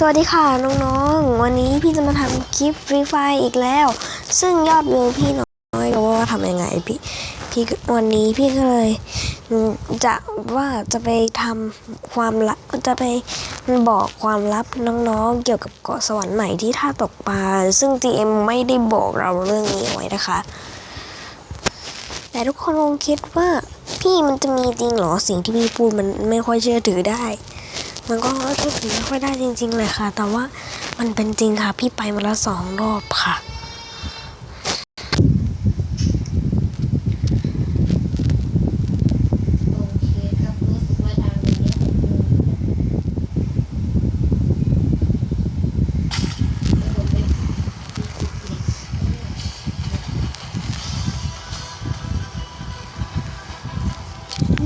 สวัสดีค่ะ น้องๆ วันนี้พี่จะมาทำคลิปฟรีไฟอีกแล้ว ซึ่งยอดวิวพี่น้อยรู้ว่าทำยังไงพี่พี่วันนี้พี่ก็เลย จะว่าจะไปทำความลับจะไปบอกความลับน้องๆ เกี่ยวกับเกาะสวรรค์ใหม่ที่ท่าตกปลาซึ่ง GM ไม่ได้บอกเราเรื่องนี้ไว้นะคะ แต่ทุกคนคงคิดว่าพี่มันจะมีจริงหรอสิ่งที่พี่พูดมันไม่ค่อยเชื่อถือได้ มันก็เชื่อถือไม่ค่อยได้จริง ๆ เลยค่ะ แต่ว่ามันเป็นจริงค่ะ พี่ไปมาแล้วสองรอบค่ะ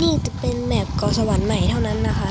นี่จะเป็นแมปเกาะสวรรค์ใหม่เท่านั้นนะคะ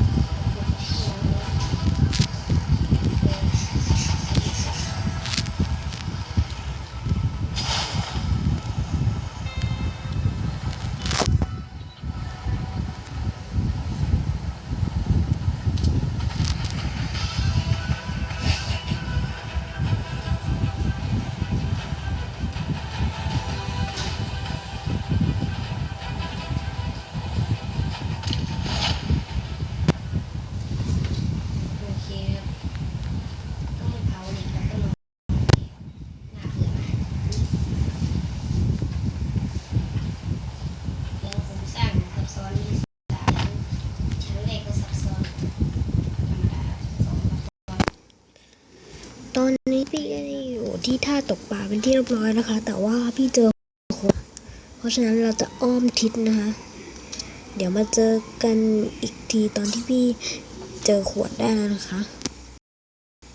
อนนี้พี่ก็อยู่ที่ท่าตกปลาเป็นที่เรียบร้อยนะคะ แต่ว่าพี่เจอขวดเพราะฉะนั้นเราจะอ้อมทิศนะคะ เดี๋ยวมาเจอกันอีกทีตอนที่พี่เจอขวดได้แล้วนะคะ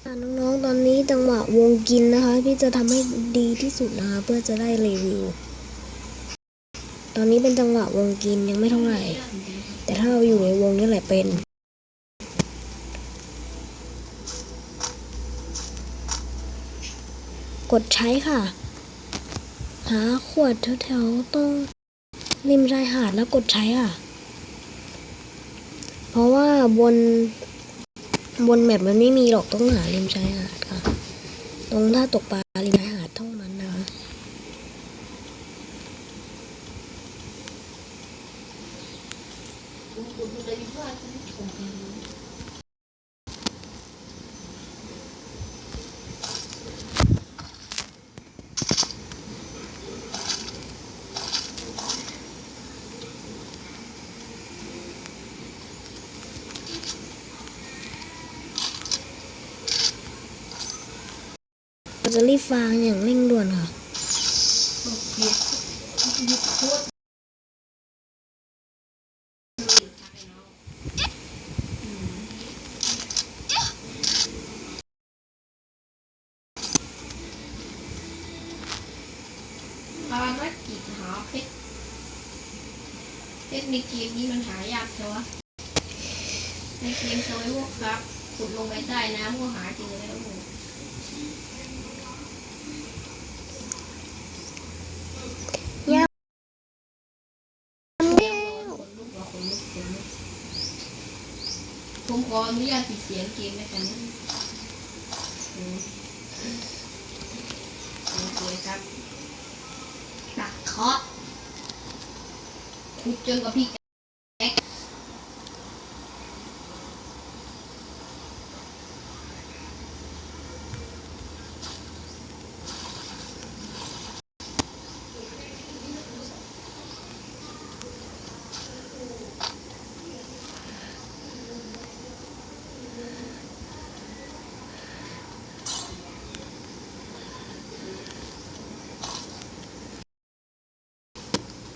อะน้องๆตอนนี้จังหวะวงกินนะคะ พี่จะทำให้ดีที่สุดนะคะเพื่อจะได้รีวิว ตอนนี้เป็นจังหวะวงกินยังไม่เท่าไหร่ แต่ถ้าเราอยู่ในวงนี่แหละเป็น ดใช้ค่ะ หาขวดแถวๆตรงริมชายหาดแล้วกดใช้ค่ะ เพราะว่าบน บนแมปมันไม่มีหรอกต้องหาริมชายหาดค่ะ ตรงท่าตกปลาริมชายหาดเท่านั้นนะคะ เราจะรีบฟางอย่างเร่งด่วนค่ะภารกิจหาเพชรเพชรในเกมนี้มันหายากใช่ไหมในเกมสมัยพวกครับขุดลงไปใต้น้ำก็หาเจอแล้ว ผมขออนุญาตปิดเสียงเกมแล้วกันนะโอเคครับตักเคาะขุดจนกับพี่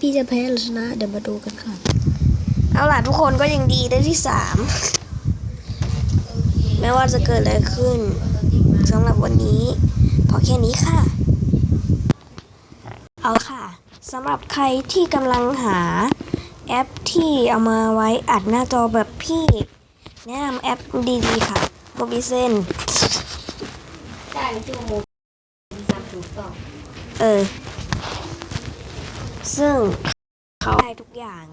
พี่จะแพ้หรือชนะ เดี๋ยวมาดูกันค่ะ เอาล่ะทุกคนก็ยังดีได้ที่สามไม่ว่าจะเกิดอะไรขึ้นสำหรับวันนี้พอแค่นี้ค่ะ เอาค่ะสำหรับใครที่กำลังหาแอปที่เอามาไว้อัดหน้าจอแบบพี่ แนะนำแอปดีๆค่ะโมบิเซนได้ชั่วโมงทำถูกต้องเออ ซึ่งเขาได้ทุกอย่าง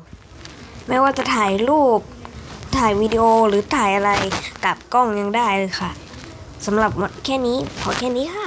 ไม่ว่าจะถ่ายรูป ถ่ายวิดีโอหรือถ่ายอะไรกับกล้องยังได้เลยค่ะสำหรับแค่นี้ พอแค่นี้ค่ะ